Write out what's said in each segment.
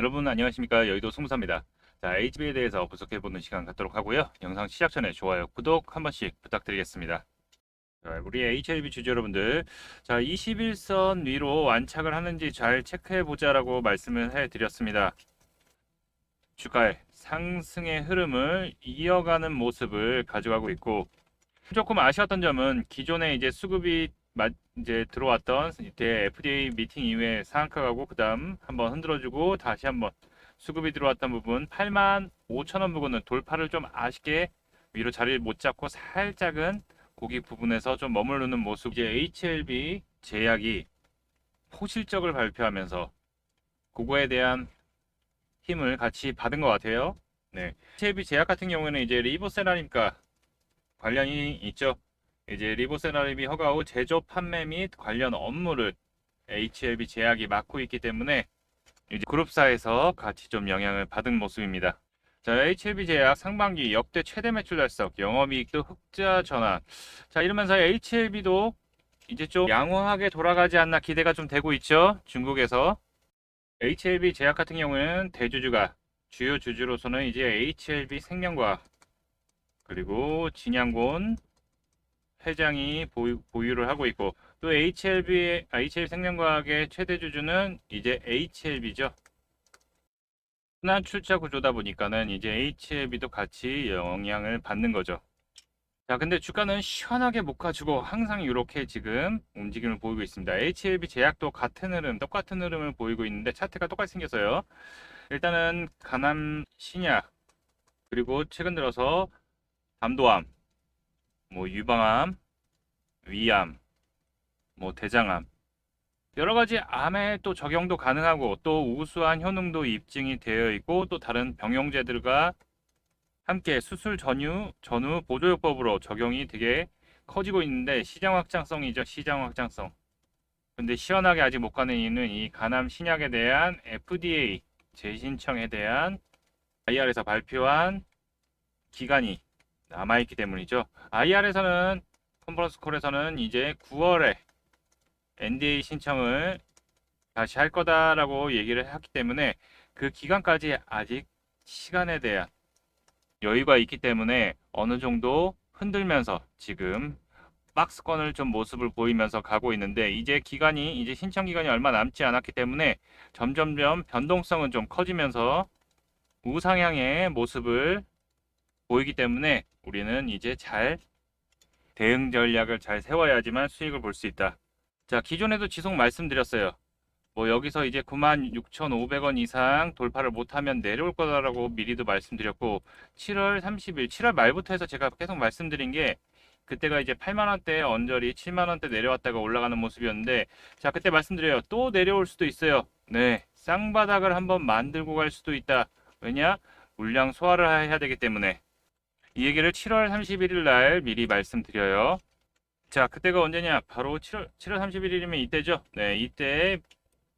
여러분 안녕하십니까 여의도 송사입니다. 자 HB에 대해서 분석해보는 시간 갖도록 하고요. 영상 시작 전에 좋아요, 구독 한 번씩 부탁드리겠습니다. 자, 우리 HLB 주주 여러분들, 자 21선 위로 완착을 하는지 잘 체크해보자라고 말씀을 해드렸습니다. 주가의 상승의 흐름을 이어가는 모습을 가져가고 있고 조금 아쉬웠던 점은 기존에 이제 수급이 마- 이제 들어왔던 이때 FDA 미팅 이후에 상한가 가고 그다음 한번 흔들어주고 다시 한번 수급이 들어왔던 부분 8만 5천 원 부분은 돌파를 좀 아쉽게 위로 자리를 못 잡고 살짝은 고기 부분에서 좀 머무르는 모습 이제 HLB 제약이 포실적을 발표하면서 그거에 대한 힘을 같이 받은 것 같아요. 네. HLB 제약 같은 경우에는 이제 리보세라니까 관련이 있죠. 이제 리보세라립이 허가 후 제조 판매 및 관련 업무를 HLB 제약이 맡고 있기 때문에 이제 그룹사에서 같이 좀 영향을 받은 모습입니다. 자, HLB 제약 상반기 역대 최대 매출 달성, 영업이익도 흑자 전환. 자, 이러면서 HLB도 이제 좀 양호하게 돌아가지 않나 기대가 좀 되고 있죠. 중국에서. HLB 제약 같은 경우에는 대주주가 주요 주주로서는 이제 HLB 생명과학 그리고 진양곤 회장이 보유, 보유를 하고 있고 또 HLB HL 생명과학의 최대 주주는 이제 HLB죠. 흔한 출자 구조다 보니까는 이제 HLB도 같이 영향을 받는 거죠. 자, 근데 주가는 시원하게 못 가지고 항상 이렇게 지금 움직임을 보이고 있습니다. HLB 제약도 같은 흐름, 똑같은 흐름을 보이고 있는데 차트가 똑같이 생겼어요. 일단은 간암 신약 그리고 최근 들어서 담도암 뭐 유방암, 위암, 뭐 대장암 여러 가지 암에 또 적용도 가능하고 또 우수한 효능도 입증이 되어 있고 또 다른 병용제들과 함께 수술 전후 전후 보조요법으로 적용이 되게 커지고 있는데 시장 확장성이죠 시장 확장성. 근데 시원하게 아직 못 가는 이유는 이 간암 신약에 대한 FDA 재신청에 대한 IR에서 발표한 기간이 남아있기 때문이죠. IR에서는 컨퍼런스 콜에서는 이제 9월에 NDA 신청을 다시 할 거다라고 얘기를 했기 때문에 그 기간까지 아직 시간에 대한 여유가 있기 때문에 어느 정도 흔들면서 지금 박스권을 좀 모습을 보이면서 가고 있는데 이제 기간이 이제 신청 기간이 얼마 남지 않았기 때문에 점점점 변동성은 좀 커지면서 우상향의 모습을 보이기 때문에 우리는 이제 잘 대응 전략을 잘 세워야지만 수익을 볼 수 있다. 자, 기존에도 지속 말씀드렸어요. 뭐 여기서 이제 96,500원 이상 돌파를 못하면 내려올 거다라고 미리도 말씀드렸고 7월 30일, 7월 말부터 해서 제가 계속 말씀드린 게 그때가 이제 8만 원대 언저리 7만 원대 내려왔다가 올라가는 모습이었는데 자, 그때 말씀드려요. 또 내려올 수도 있어요. 네. 쌍바닥을 한번 만들고 갈 수도 있다. 왜냐? 물량 소화를 해야 되기 때문에 이 얘기를 7월 31일 날 미리 말씀드려요. 자, 그때가 언제냐? 바로 7월, 7월 31일이면 이때죠. 네, 이때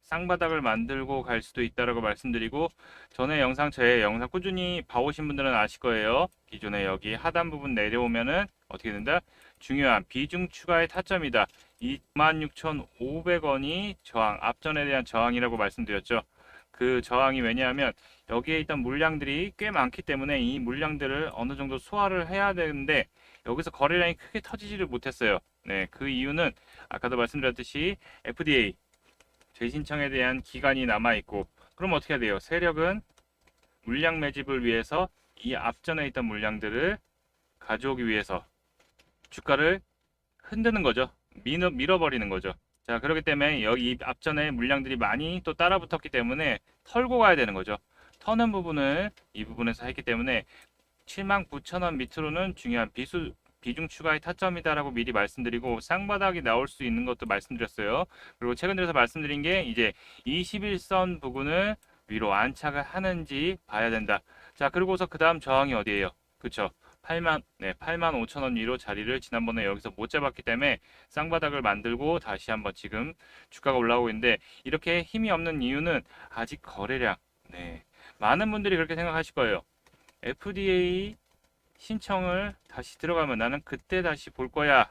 쌍바닥을 만들고 갈 수도 있다라고 말씀드리고 전에 영상 저의 영상 꾸준히 봐오신 분들은 아실 거예요. 기존에 여기 하단 부분 내려오면은 어떻게 된다? 중요한 비중 추가의 타점이다. 26,500원이 저항, 앞전에 대한 저항이라고 말씀드렸죠. 그 저항이 왜냐하면 여기에 있던 물량들이 꽤 많기 때문에 이 물량들을 어느 정도 소화를 해야 되는데 여기서 거래량이 크게 터지지를 못했어요. 네, 그 이유는 아까도 말씀드렸듯이 FDA 재신청에 대한 기간이 남아 있고 그럼 어떻게 해야 돼요? 세력은 물량 매집을 위해서 이 앞전에 있던 물량들을 가져오기 위해서 주가를 흔드는 거죠. 밀어, 밀어버리는 거죠. 자, 그렇기 때문에 여기 앞전에 물량들이 많이 또 따라 붙었기 때문에 털고 가야 되는 거죠. 터는 부분을 이 부분에서 했기 때문에 79,000원 밑으로는 중요한 비수 비중 추가의 타점이다라고 미리 말씀드리고 쌍바닥이 나올 수 있는 것도 말씀드렸어요. 그리고 최근 들어서 말씀드린 게 이제 21선 부근을 위로 안착을 하는지 봐야 된다. 자, 그리고서 그 다음 저항이 어디예요? 그쵸? 8만, 네, 8만 5천 원 위로 자리를 지난번에 여기서 못 잡았기 때문에 쌍바닥을 만들고 다시 한번 지금 주가가 올라오고 있는데 이렇게 힘이 없는 이유는 아직 거래량, 네, 많은 분들이 그렇게 생각하실 거예요. FDA 신청을 다시 들어가면 나는 그때 다시 볼 거야.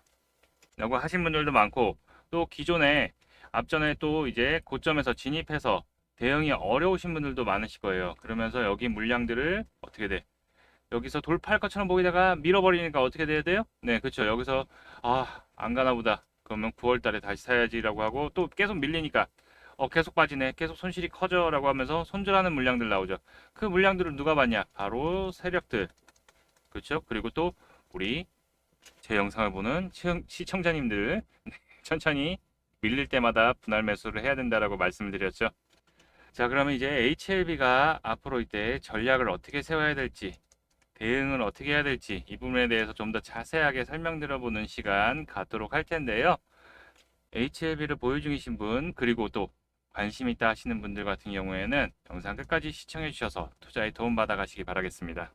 라고 하신 분들도 많고, 또 기존에 앞전에 또 이제 고점에서 진입해서 대응이 어려우신 분들도 많으실 거예요. 그러면서 여기 물량들을 어떻게 돼? 여기서 돌파할 것처럼 보이다가 밀어버리니까 어떻게 돼야 돼요? 네, 그렇죠. 여기서 아, 안 가나 보다. 그러면 9월 달에 다시 사야지라고 하고 또 계속 밀리니까 어, 계속 빠지네. 계속 손실이 커져라고 하면서 손절하는 물량들 나오죠. 그 물량들을 누가 봤냐? 바로 세력들. 그렇죠? 그리고 또 우리 제 영상을 보는 시청- 시청자님들 천천히 밀릴 때마다 분할 매수를 해야 된다라고 말씀을 드렸죠. 자, 그러면 이제 HLB가 앞으로 이때 전략을 어떻게 세워야 될지, 대응을 어떻게 해야 될지 이 부분에 대해서 좀 더 자세하게 설명드려보는 시간 갖도록 할 텐데요. HLB를 보유 중이신 분, 그리고 또 관심 있다 하시는 분들 같은 경우에는 영상 끝까지 시청해 주셔서 투자에 도움 받아 가시기 바라겠습니다.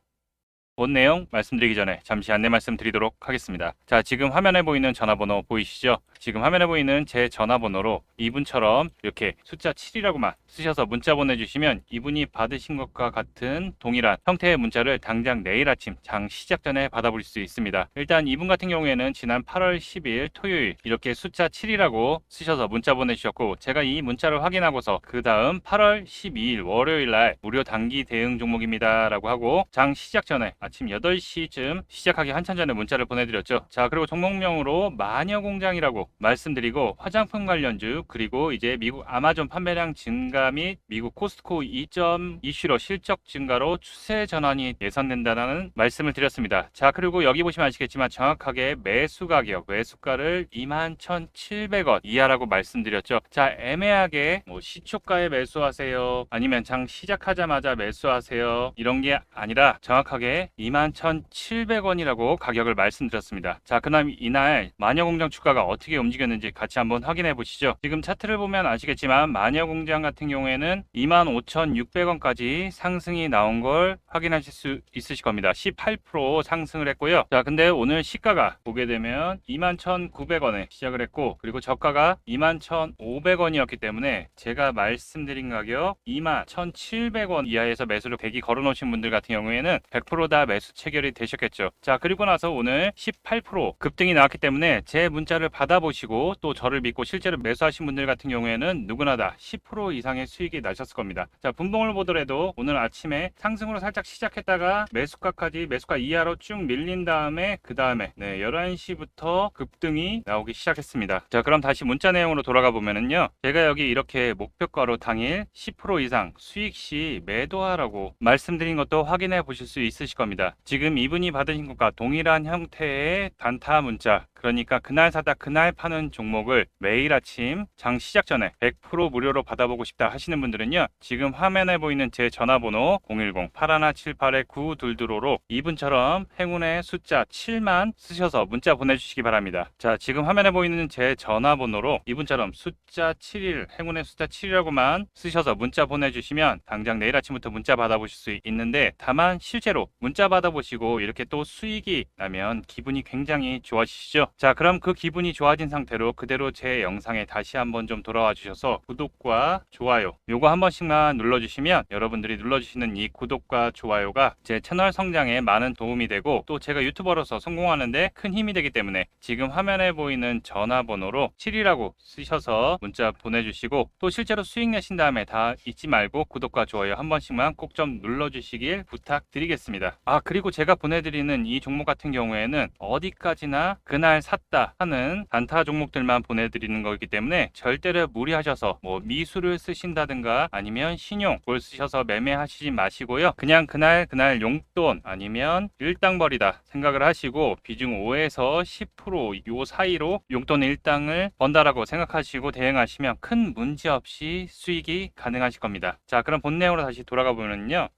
본 내용 말씀드리기 전에 잠시 안내 말씀드리도록 하겠습니다. 자, 지금 화면에 보이는 전화번호 보이시죠? 지금 화면에 보이는 제 전화번호로 이분처럼 이렇게 숫자 7이라고만 쓰셔서 문자 보내주시면 이분이 받으신 것과 같은 동일한 형태의 문자를 당장 내일 아침 장 시작 전에 받아볼 수 있습니다. 일단 이분 같은 경우에는 지난 8월 10일 토요일 이렇게 숫자 7이라고 쓰셔서 문자 보내주셨고 제가 이 문자를 확인하고서 그 다음 8월 12일 월요일 날 무료 단기 대응 종목입니다 라고 하고 장 시작 전에 아침 8시쯤 시작하기 한참 전에 문자를 보내드렸죠. 자 그리고 종목명으로 마녀 공장이라고 말씀드리고 화장품 관련주 그리고 이제 미국 아마존 판매량 증가 및 미국 코스트코 2점 이슈로 실적 증가로 추세 전환이 예상된다는 말씀을 드렸습니다. 자 그리고 여기 보시면 아시겠지만 정확하게 매수 가격 매수가를 21,700원 이하라고 말씀드렸죠. 자 애매하게 뭐 시초가에 매수하세요 아니면 장 시작하자마자 매수하세요 이런 게 아니라 정확하게 21,700원이라고 가격을 말씀드렸습니다. 자, 그다음 이날 마녀공장 주가가 어떻게 움직였는지 같이 한번 확인해 보시죠. 지금 차트를 보면 아시겠지만 마녀공장 같은 경우에는 25,600원까지 상승이 나온 걸 확인하실 수 있으실 겁니다. 18% 상승을 했고요. 자, 근데 오늘 시가가 보게 되면 21,900원에 시작을 했고 그리고 저가가 21,500원이었기 때문에 제가 말씀드린 가격 21,700원 이하에서 매수를 100이 걸어 놓으신 분들 같은 경우에는 100%다 매수 체결이 되셨겠죠. 자, 그리고 나서 오늘 18% 급등이 나왔기 때문에 제 문자를 받아보시고 또 저를 믿고 실제로 매수하신 분들 같은 경우에는 누구나 다 10% 이상의 수익이 나셨을 겁니다. 자, 분봉을 보더라도 오늘 아침에 상승으로 살짝 시작했다가 매수가까지 매수가 이하로 쭉 밀린 다음에 그 다음에 네, 11시부터 급등이 나오기 시작했습니다. 자, 그럼 다시 문자 내용으로 돌아가 보면은요. 제가 여기 이렇게 목표가로 당일 10% 이상 수익 시 매도하라고 말씀드린 것도 확인해 보실 수 있으실 겁니다. 지금 이분이 받으신 것과 동일한 형태의 단타 문자 그러니까 그날 사다 그날 파는 종목을 매일 아침 장 시작 전에 100% 무료로 받아보고 싶다 하시는 분들은요. 지금 화면에 보이는 제 전화번호 010-8178-9222로 이분처럼 행운의 숫자 7만 쓰셔서 문자 보내주시기 바랍니다. 자, 지금 화면에 보이는 제 전화번호로 이분처럼 숫자 7일 행운의 숫자 7이라고만 쓰셔서 문자 보내주시면 당장 내일 아침부터 문자 받아보실 수 있는데 다만 실제로 문자 받아 보시고 이렇게 또 수익이 나면 기분이 굉장히 좋아지시죠? 자, 그럼 그 기분이 좋아진 상태로 그대로 제 영상에 다시 한번 좀 돌아와 주셔서 구독과 좋아요 요거 한 번씩만 눌러주시면 여러분들이 눌러주시는 이 구독과 좋아요가 제 채널 성장에 많은 도움이 되고 또 제가 유튜버로서 성공하는데 큰 힘이 되기 때문에 지금 화면에 보이는 전화번호로 7이라고 쓰셔서 문자 보내주시고 또 실제로 수익 내신 다음에 다 잊지 말고 구독과 좋아요 한 번씩만 꼭 좀 눌러주시길 부탁드리겠습니다. 아 그리고 제가 보내드리는 이 종목 같은 경우에는 어디까지나 그날 샀다 하는 단타 종목들만 보내드리는 거기 때문에 절대로 무리하셔서 뭐 미수를 쓰신다든가 아니면 신용 뭘 쓰셔서 매매하시지 마시고요. 그냥 그날 그날 용돈 아니면 일당벌이다 생각을 하시고 비중 5에서 10%요 사이로 용돈 일당을 번다라고 생각하시고 대응하시면 큰 문제 없이 수익이 가능하실 겁니다. 자 그럼 본 내용으로 다시 돌아가 보면요.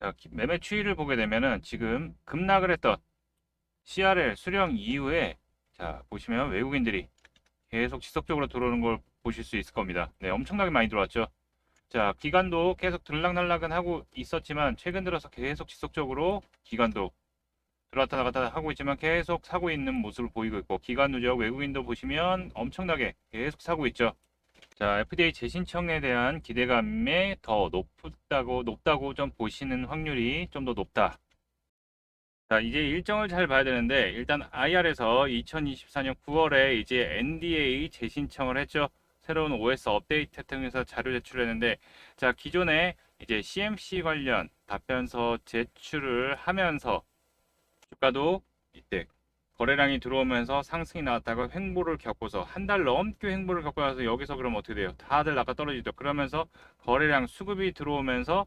자, 기- 매매 추이를 보게 되면은 지금 급락을 했던 CRL 수령 이후에 자 보시면 외국인들이 계속 지속적으로 들어오는 걸 보실 수 있을 겁니다. 네, 엄청나게 많이 들어왔죠. 자, 기간도 계속 들락날락은 하고 있었지만 최근 들어서 계속 지속적으로 기간도 들어왔다 나갔다 하고 있지만 계속 사고 있는 모습을 보이고 있고 기간 누적 외국인도 보시면 엄청나게 계속 사고 있죠. 자, FDA 재신청에 대한 기대감에 더 높다고 높다고 좀 보시는 확률이 좀 더 높다. 자, 이제 일정을 잘 봐야 되는데 일단 IR에서 2024년 9월에 이제 NDA 재신청을 했죠. 새로운 OS 업데이트 통해서 자료 제출했는데 자 기존에 이제 CMC 관련 답변서 제출을 하면서 주가도 이때 거래량이 들어오면서 상승이 나왔다가 횡보를 겪고서 한 달 넘게 횡보를 겪고 나서 여기서 그러면 어떻게 돼요? 다들 나가 떨어지죠. 그러면서 거래량 수급이 들어오면서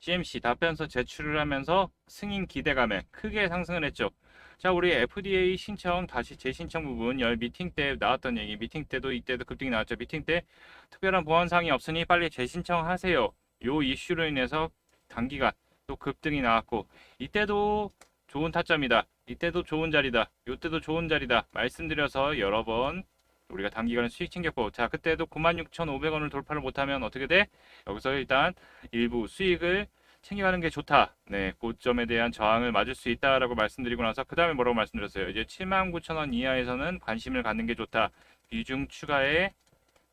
CMC 답변서 제출을 하면서 승인 기대감에 크게 상승을 했죠. 자, 우리 FDA 신청 다시 재신청 부분 열 미팅 때 나왔던 얘기 미팅 때도 이때도 급등이 나왔죠. 미팅 때 특별한 보안 사항이 없으니 빨리 재신청하세요. 요 이슈로 인해서 단기간 또 급등이 나왔고 이때도 좋은 타점이다. 이때도 좋은 자리다. 이때도 좋은 자리다. 말씀드려서 여러 번 우리가 단기간에 수익 챙겼고 자 그때도 96,500원을 돌파를 못하면 어떻게 돼? 여기서 일단 일부 수익을 챙겨가는 게 좋다. 네, 고점에 대한 저항을 맞을 수 있다라고 말씀드리고 나서 그 다음에 뭐라고 말씀드렸어요? 이제 79,000원 이하에서는 관심을 갖는 게 좋다. 비중 추가의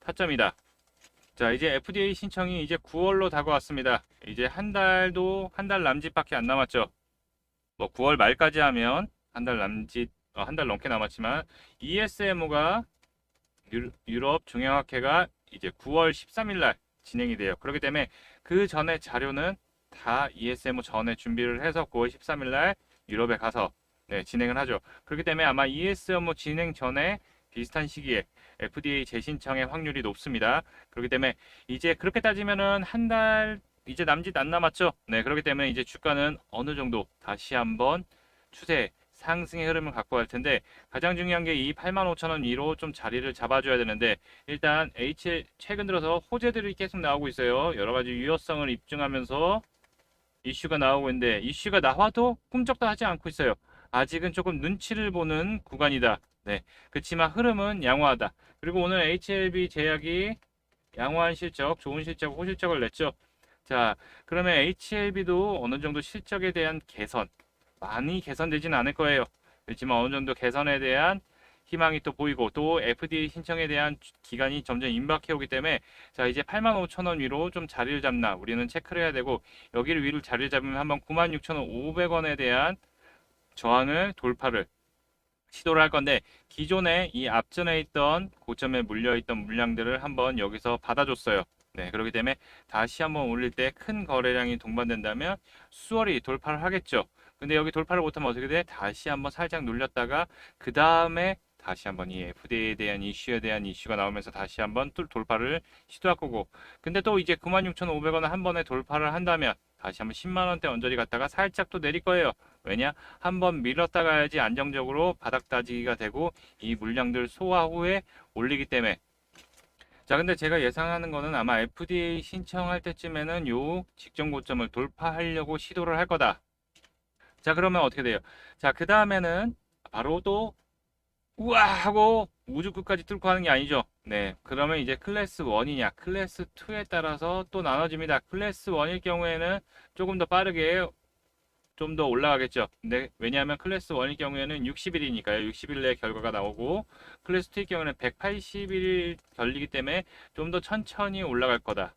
타점이다. 자, 이제 FDA 신청이 이제 9월로 다가왔습니다. 이제 한 달도 한 달 남짓밖에 안 남았죠. 뭐 9월 말까지 하면 한 달 남짓, 어, 한달 넘게 남았지만 ESMO가 유럽 중앙학회가 이제 9월 13일 날 진행이 돼요. 그렇기 때문에 그 전에 자료는 다 ESMO 전에 준비를 해서 9월 13일 날 유럽에 가서 네, 진행을 하죠. 그렇기 때문에 아마 ESMO 진행 전에 비슷한 시기에 FDA 재신청의 확률이 높습니다. 그렇기 때문에 이제 그렇게 따지면은 한달 이제 남짓 안 남았죠. 네, 그렇기 때문에 이제 주가는 어느 정도 다시 한번 추세 상승의 흐름을 갖고 갈 텐데 가장 중요한 게 이 85,000원 위로 좀 자리를 잡아줘야 되는데 일단 H 최근 들어서 호재들이 계속 나오고 있어요. 여러 가지 유효성을 입증하면서 이슈가 나오고 있는데 이슈가 나와도 꿈쩍도 하지 않고 있어요. 아직은 조금 눈치를 보는 구간이다. 네. 그렇지만 흐름은 양호하다. 그리고 오늘 HLB 제약이 양호한 실적, 좋은 실적, 호실적을 냈죠. 자, 그러면 HLB도 어느 정도 실적에 대한 개선, 많이 개선되지는 않을 거예요. 그렇지만 어느 정도 개선에 대한 희망이 또 보이고 또 FDA 신청에 대한 기간이 점점 임박해 오기 때문에 자 이제 85,000원 위로 좀 자리를 잡나 우리는 체크를 해야 되고 여기를 위로 자리를 잡으면 한번 96,500원에 대한 저항을 돌파를 시도를 할 건데 기존에 이 앞전에 있던 고점에 물려 있던 물량들을 한번 여기서 받아줬어요. 네, 그렇기 때문에 다시 한번 올릴 때 큰 거래량이 동반된다면 수월히 돌파를 하겠죠. 근데 여기 돌파를 못하면 어떻게 돼? 다시 한번 살짝 눌렸다가 그 다음에 다시 한번 이 FDA에 대한 이슈에 대한 이슈가 나오면서 다시 한번 또 돌파를 시도할 거고 근데 또 이제 96,500원을 한 번에 돌파를 한다면 다시 한번 10만 원대 언저리 갔다가 살짝 또 내릴 거예요. 왜냐? 한번 밀었다 가야지 안정적으로 바닥 따지기가 되고 이 물량들 소화 후에 올리기 때문에 자, 근데 제가 예상하는 거는 아마 FDA 신청할 때쯤에는 요 직전 고점을 돌파하려고 시도를 할 거다. 자, 그러면 어떻게 돼요? 자, 그 다음에는 바로 또 우와 하고 우주 끝까지 뚫고 하는 게 아니죠. 네. 그러면 이제 클래스 1이냐, 클래스 2에 따라서 또 나눠집니다. 클래스 1일 경우에는 조금 더 빠르게 좀 더 올라가겠죠. 근데 왜냐하면 클래스 1일 경우에는 60일이니까요. 60일 내에 결과가 나오고 클래스 2일 경우에는 180일 걸리기 때문에 좀 더 천천히 올라갈 거다.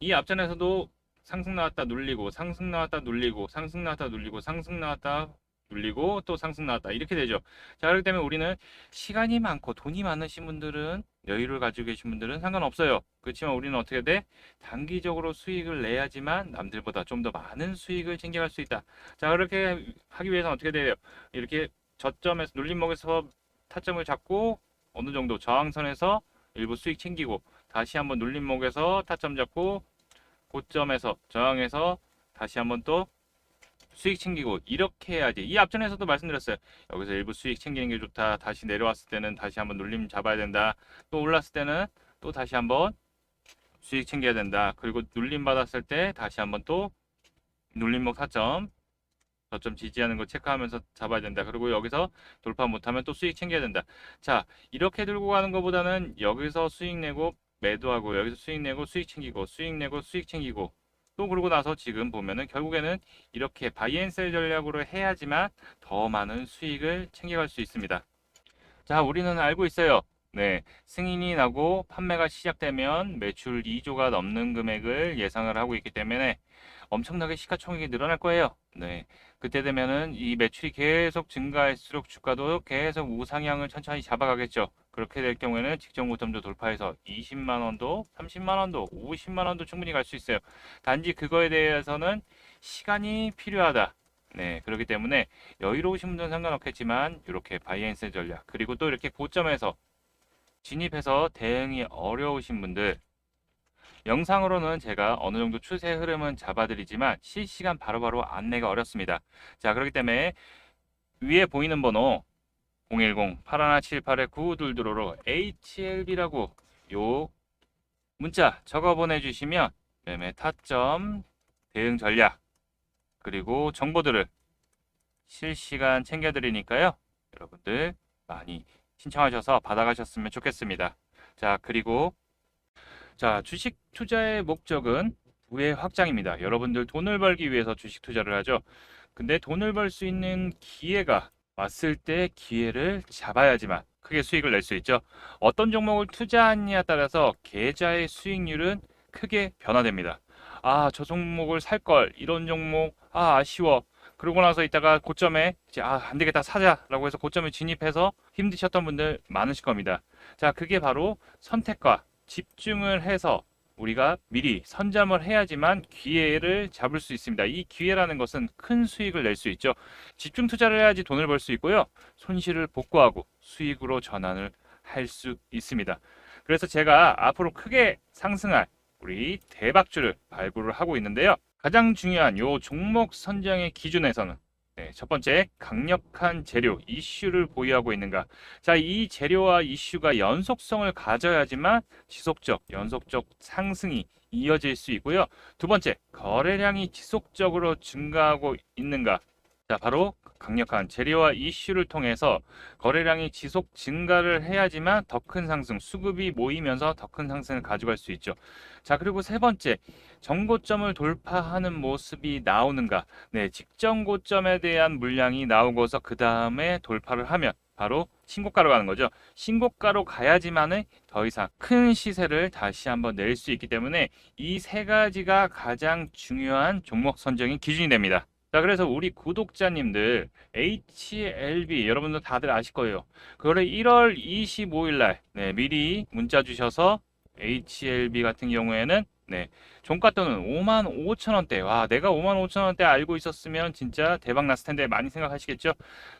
이 앞전에서도 상승 나왔다 눌리고 상승 나왔다 눌리고 상승 나왔다 눌리고 상승 나왔다 눌리고 또 상승 나왔다 이렇게 되죠. 자 그렇기 때문에 우리는 시간이 많고 돈이 많으신 분들은 여유를 가지고 계신 분들은 상관없어요. 그렇지만 우리는 어떻게 돼? 단기적으로 수익을 내야지만 남들보다 좀 더 많은 수익을 챙겨갈 수 있다. 자 그렇게 하기 위해서는 어떻게 돼요? 이렇게 저점에서 눌림목에서 타점을 잡고 어느 정도 저항선에서 일부 수익 챙기고 다시 한번 눌림목에서 타점 잡고 고점에서 저항해서 다시 한번 또 수익 챙기고 이렇게 해야지. 이 앞전에서도 말씀드렸어요. 여기서 일부 수익 챙기는 게 좋다. 다시 내려왔을 때는 다시 한번 눌림 잡아야 된다. 또 올랐을 때는 또 다시 한번 수익 챙겨야 된다. 그리고 눌림 받았을 때 다시 한번 또 눌림목 타점 저점 지지하는 거 체크하면서 잡아야 된다. 그리고 여기서 돌파 못하면 또 수익 챙겨야 된다. 자, 이렇게 들고 가는 것보다는 여기서 수익 내고 매도하고 여기서 수익 내고 수익 챙기고 수익 내고 수익 챙기고 또 그러고 나서 지금 보면은 결국에는 이렇게 바이앤셀 전략으로 해야지만 더 많은 수익을 챙겨갈 수 있습니다. 자, 우리는 알고 있어요. 네, 승인이 나고 판매가 시작되면 매출 2조가 넘는 금액을 예상을 하고 있기 때문에 엄청나게 시가총액이 늘어날 거예요. 네, 그때 되면은 이 매출이 계속 증가할수록 주가도 계속 우상향을 천천히 잡아가겠죠. 그렇게 될 경우에는 직전 고점도 돌파해서 20만 원도, 30만 원도, 50만 원도 충분히 갈 수 있어요. 단지 그거에 대해서는 시간이 필요하다. 네, 그렇기 때문에 여유로우신 분들은 상관없겠지만 이렇게 바이앤셀 전략 그리고 또 이렇게 고점에서 진입해서 대응이 어려우신 분들 영상으로는 제가 어느 정도 추세 흐름은 잡아드리지만 실시간 바로 바로 안내가 어렵습니다. 자, 그렇기 때문에 위에 보이는 번호 010-8178-9922로 HLB라고 요 문자 적어 보내주시면 매매 타점, 대응 전략, 그리고 정보들을 실시간 챙겨드리니까요. 여러분들 많이 신청하셔서 받아가셨으면 좋겠습니다. 자, 그리고 자, 주식 투자의 목적은 부의 확장입니다. 여러분들 돈을 벌기 위해서 주식 투자를 하죠. 근데 돈을 벌 수 있는 기회가 왔을 때 기회를 잡아야지만 크게 수익을 낼 수 있죠. 어떤 종목을 투자하느냐에 따라서 계좌의 수익률은 크게 변화됩니다. 아, 저 종목을 살 걸. 이런 종목, 아, 아쉬워. 그러고 나서 이따가 고점에 이제 아, 안 되겠다. 사자라고 해서 고점에 진입해서 힘드셨던 분들 많으실 겁니다. 자, 그게 바로 선택과 집중을 해서 우리가 미리 선점을 해야지만 기회를 잡을 수 있습니다. 이 기회라는 것은 큰 수익을 낼 수 있죠. 집중 투자를 해야지 돈을 벌 수 있고요. 손실을 복구하고 수익으로 전환을 할 수 있습니다. 그래서 제가 앞으로 크게 상승할 우리 대박주를 발굴을 하고 있는데요. 가장 중요한 요 종목 선정의 기준에서는 네, 첫 번째 강력한 재료 이슈를 보유하고 있는가. 자, 이 재료와 이슈가 연속성을 가져야지만 지속적, 연속적 상승이 이어질 수 있고요. 두 번째, 거래량이 지속적으로 증가하고 있는가. 자, 바로 강력한 재료와 이슈를 통해서 거래량이 지속 증가를 해야지만 더 큰 상승, 수급이 모이면서 더 큰 상승을 가져갈 수 있죠. 자, 그리고 세 번째, 정고점을 돌파하는 모습이 나오는가. 네, 직전 고점에 대한 물량이 나오고서 그 다음에 돌파를 하면 바로 신고가로 가는 거죠. 신고가로 가야지만은 더 이상 큰 시세를 다시 한번 낼 수 있기 때문에 이 세 가지가 가장 중요한 종목 선정의 기준이 됩니다. 자, 그래서 우리 구독자님들 HLB 여러분들 다들 아실 거예요. 그거를 1월 25일 날 네, 미리 문자 주셔서 HLB 같은 경우에는 네, 종가 또는 5만 5천 원대. 와, 내가 5만 5천 원대 알고 있었으면 진짜 대박 났을 텐데 많이 생각하시겠죠?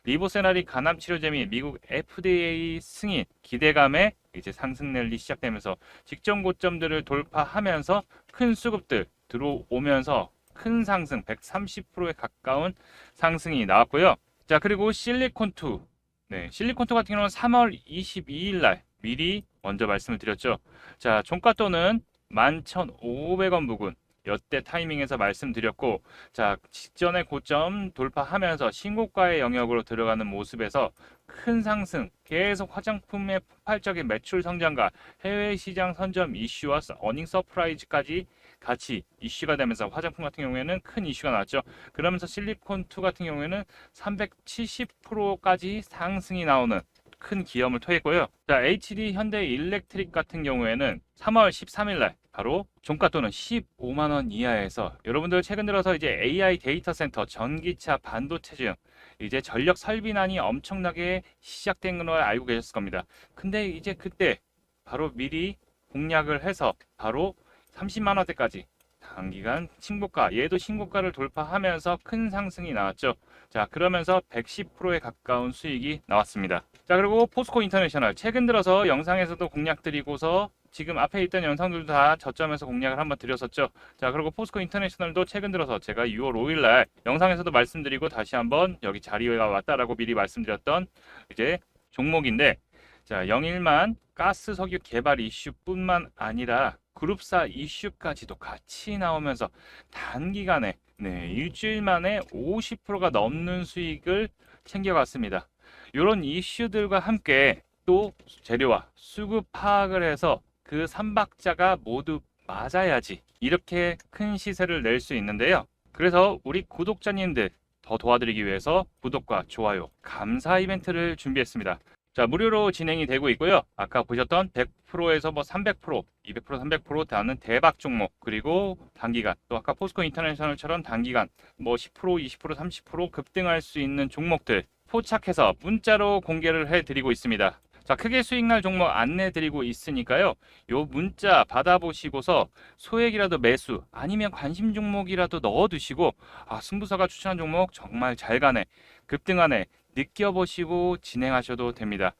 리보세나리 간암 치료제 및 미국 FDA 승인 기대감에 이제 상승 랠리 시작되면서 직전 고점들을 돌파하면서 큰 수급들 들어오면서 큰 상승 130%에 가까운 상승이 나왔고요. 자, 그리고 실리콘2. 네, 실리콘2 같은 경우는 3월 22일 날 미리 먼저 말씀을 드렸죠. 자, 종가또는 11,500원 부근 여태 타이밍에서 말씀드렸고 자 직전의 고점 돌파하면서 신고가의 영역으로 들어가는 모습에서 큰 상승 계속 화장품의 폭발적인 매출 성장과 해외 시장 선점 이슈와 어닝 서프라이즈까지 같이 이슈가 되면서 화장품 같은 경우에는 큰 이슈가 나왔죠. 그러면서 실리콘2 같은 경우에는 370%까지 상승이 나오는 큰 기염을 토했고요. 자, HD 현대 일렉트릭 같은 경우에는 3월 13일 날 바로 종가 또는 15만 원 이하에서 여러분들 최근 들어서 이제 AI 데이터 센터, 전기차, 반도체 중 이제 전력 설비난이 엄청나게 시작된 걸 알고 계셨을 겁니다. 근데 이제 그때 바로 미리 공략을 해서 바로 30만 원대까지 단기간 신고가, 얘도 신고가를 돌파하면서 큰 상승이 나왔죠. 자, 그러면서 110%에 가까운 수익이 나왔습니다. 자, 그리고 포스코 인터내셔널 최근 들어서 영상에서도 공략 드리고서 지금 앞에 있던 영상들도 다 저점에서 공략을 한번 드렸었죠. 자, 그리고 포스코 인터내셔널도 최근 들어서 제가 6월 5일 날 영상에서도 말씀드리고 다시 한번 여기 자리가 왔다라고 미리 말씀드렸던 이제 종목인데 자, 영일만 가스 석유 개발 이슈뿐만 아니라 그룹사 이슈까지도 같이 나오면서 단기간에 네, 일주일 만에 50%가 넘는 수익을 챙겨갔습니다. 이런 이슈들과 함께 또 재료와 수급 파악을 해서 그 삼박자가 모두 맞아야지 이렇게 큰 시세를 낼 수 있는데요. 그래서 우리 구독자님들 더 도와드리기 위해서 구독과 좋아요, 감사 이벤트를 준비했습니다. 자, 무료로 진행이 되고 있고요. 아까 보셨던 100%에서 뭐 300%, 200%, 300% 다는 대박 종목, 그리고 단기간, 또 아까 포스코 인터내셔널처럼 단기간, 뭐 10%, 20%, 30% 급등할 수 있는 종목들 포착해서 문자로 공개를 해드리고 있습니다. 자, 크게 수익 날 종목 안내 드리고 있으니까요. 요 문자 받아보시고서 소액이라도 매수 아니면 관심 종목이라도 넣어 두시고 아, 승부사가 추천한 종목 정말 잘 가네, 급등하네 느껴보시고 진행하셔도 됩니다.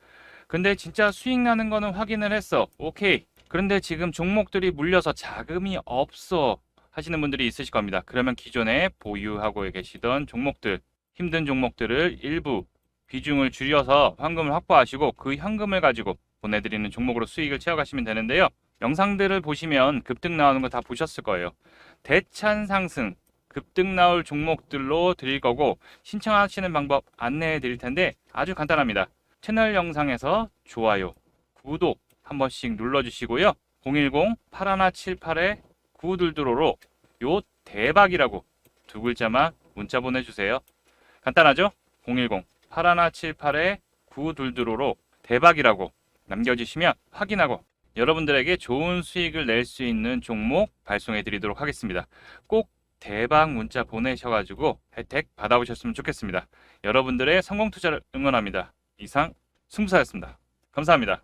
근데 진짜 수익 나는 거는 확인을 했어. 오케이. 그런데 지금 종목들이 물려서 자금이 없어 하시는 분들이 있으실 겁니다. 그러면 기존에 보유하고 계시던 종목들, 힘든 종목들을 일부 비중을 줄여서 현금을 확보하시고 그 현금을 가지고 보내드리는 종목으로 수익을 채워가시면 되는데요. 영상들을 보시면 급등 나오는 거 다 보셨을 거예요. 대찬 상승, 급등 나올 종목들로 드릴 거고 신청하시는 방법 안내해 드릴 텐데 아주 간단합니다. 채널 영상에서 좋아요, 구독 한 번씩 눌러주시고요. 010-8178에 922로로 요 대박이라고 두 글자만 문자 보내주세요. 간단하죠? 010-8178에 922로로 대박이라고 남겨주시면 확인하고 여러분들에게 좋은 수익을 낼 수 있는 종목 발송해 드리도록 하겠습니다. 꼭 대박 문자 보내셔가지고 혜택 받아보셨으면 좋겠습니다. 여러분들의 성공 투자를 응원합니다. 이상 승부사였습니다. 감사합니다.